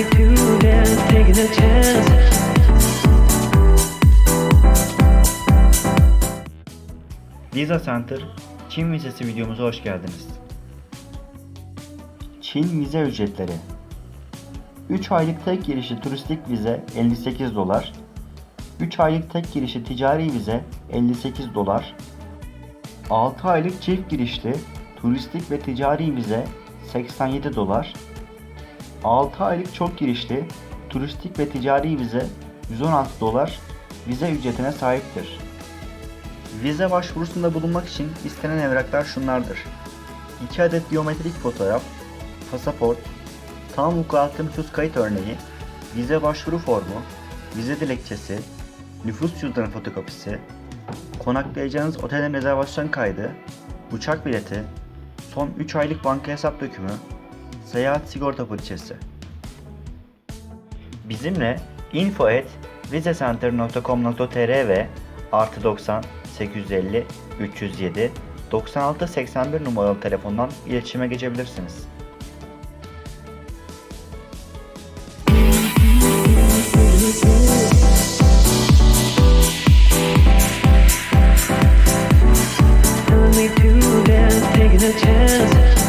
if. Liza Center Çin vizesi videomuza hoş geldiniz. Çin vize ücretleri 3 aylık tek girişi turistik vize 58 dolar, 3 aylık tek girişi ticari vize 58 dolar, 6 aylık çift girişli turistik ve ticari vize 87 dolar, 6 aylık çok girişli turistik ve ticari vize 116 dolar vize ücretine sahiptir. Vize başvurusunda bulunmak için istenen evraklar şunlardır. 2 adet biyometrik fotoğraf, pasaport, tam vukuatlı nüfus kayıt örneği, vize başvuru formu, vize dilekçesi, nüfus cüzdanı fotokopisi, konaklayacağınız otelin rezervasyon kaydı, uçak bileti, son 3 aylık banka hesap dökümü, Seyahat Sigorta Poliçesi. Bizimle info at vizecenter.com.tr ve artı 90 850 307 96 81 numaralı telefondan iletişime geçebilirsiniz. Take a chance